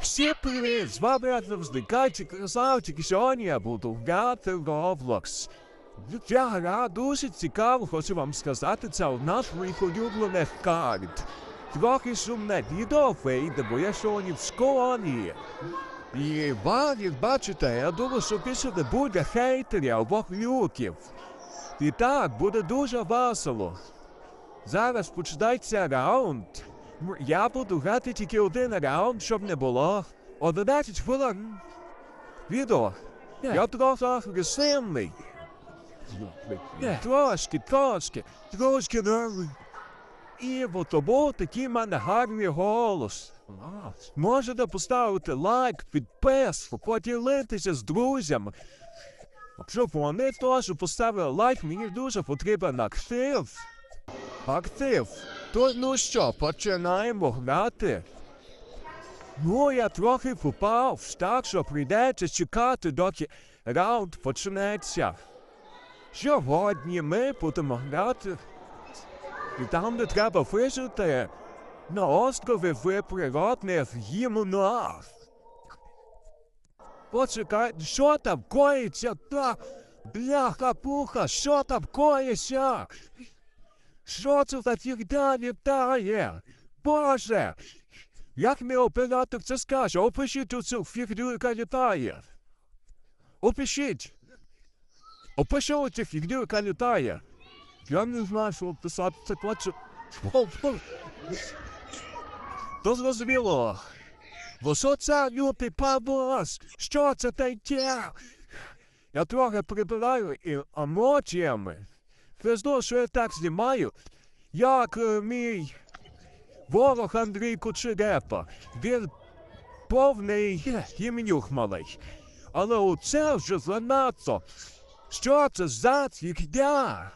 Всім привіт! З вами завжди Красавчик, і сьогодні я буду грати в Roblox. Ця гра дуже цікава, хочу вам сказати, це одна з моїх улюблених карт. Трохи сумне відео бо я сьогодні в школі. І вам, як бачите, я думаю, що більше не буде хейтерів або глюків. І так, буде дуже весело. Зараз починається раунд. Я буду грати тільки один раунд, щоб не було 11 хвилин. Відео. Я трохи агресивний. Трошки, трошки, трошки нервний. І бо тому такий в мене гарний голос. Можете поставити лайк, підписку, поділитися з друзями. Щоб вони теж поставили лайк, мені дуже потрібен актив. Актив. То ну що, починаємо грати? Ну, я трохи попав, так що прийдеться чекати, доки раунд почнеться. Сьогодні ми будемо грати. І там, де треба вижити, на острові в природних гімнах. Почекай, що там коїться? Та бляха-пуха, що там коїться? Що це за фігня літає? Боже! Як мій оператор це скаже? Опишіть оцю фігню, яка літає. Опишіть. Опишіть цю фігню, яка літає. Я не знаю, що описати це клаче. То зрозуміло. Бо що це лютий пабос? Що це таке? Я трохи прибираю і емоціями. Пизду, що я так знімаю, як е, мій ворог Андрій Кучерепа. Він повний іменюх малий. Але оце вже занадто. Що це за фігня?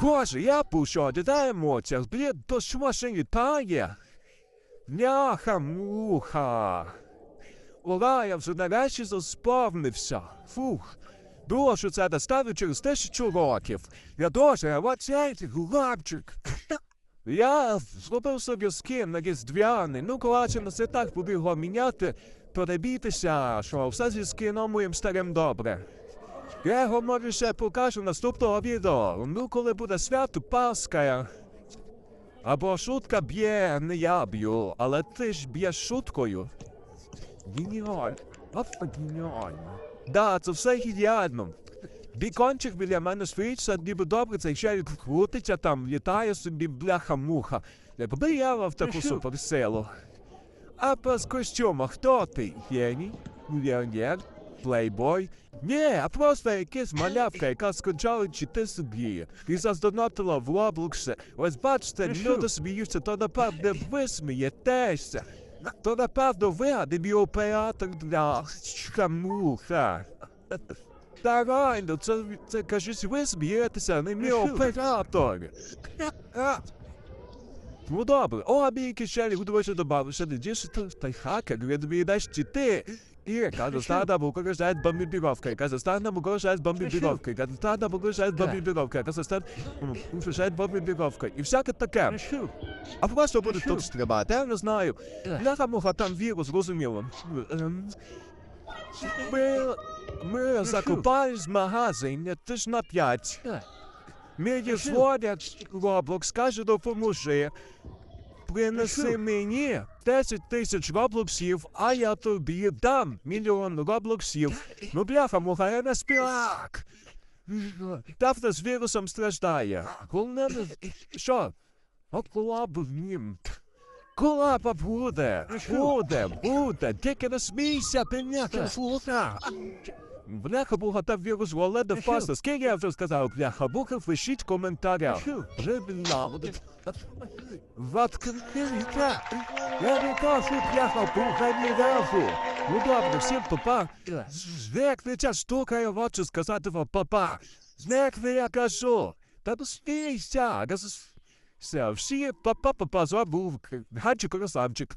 Боже, я пущу, дай емоціях, блін, то що ще літає? Бляха, муха. Ура, я вже нарешті заспавнився. Фух. Було, що це доставить через тисячу років. Я дуже, ти гулабчик. Я зробив собі скін на різдвяний. Ну, коротше, на це так його міняти, перебітися, що все зі скіном моїм старим добре. Я його може ще покажу наступного відео. Ну, коли буде свято Пасха. Або шутка б'є, не я б'ю, але ти ж б'єш шуткою. Геніально. Просто геніально. Да, це все геніально. Бікончик біля мене стоїть, все ніби добре, це ще крутиться там, літає собі бляха-муха. Якби в таку суперсилу. А без костюма хто ти? Геній? Мільйонер? Плейбой? Ні, а просто якась малявка, яка скончала чити собі. І заздонатила в Роблоксі. Ось бачите, люди сміються, то напевне ви смієтеся. То na ви, а не мій оператор для шамуха. Та реально, це, це кажуть, ви смієтеся, а не мій оператор. Ну добре, о, мій кишені, буду ще добавив, ще не дійсно, та й хакер, він мені дасть чити. Бомбардировка, яка застана бугорожает бомбардировка, яка застана бугорожает бомбардировка, яка застана бугорожает бомбардировка. І всяке таке. А просто буде тут стрибати, я не знаю. Бляха муха там вірус, розуміло. Ем, Ми, ми закупались в магазині, ти ж на п'ять. Мені дзвонять, Роблокс каже, допоможи. Принеси мені 10 тисяч роблоксів, а я тобі дам мільйон роблоксів. Ну бляха, муха, я не співак. Давно з вірусом страждає. Головне, не- що? От в нім. Колаба буде, буде, буде, тільки не смійся, бляха, слуха. Бляха буха та вірус воледе фаста. Скільки я вже сказав, бляха буха, пишіть в коментарях. Рибна. Воткнися. Я не кажу, бляха буха ні разу. Ну добре, всім папа. Звекни ця штука, я хочу сказати вам папа. Звекни, я кажу. Та ну смійся. Все, всі папа-папа забув. гадчик красавчик.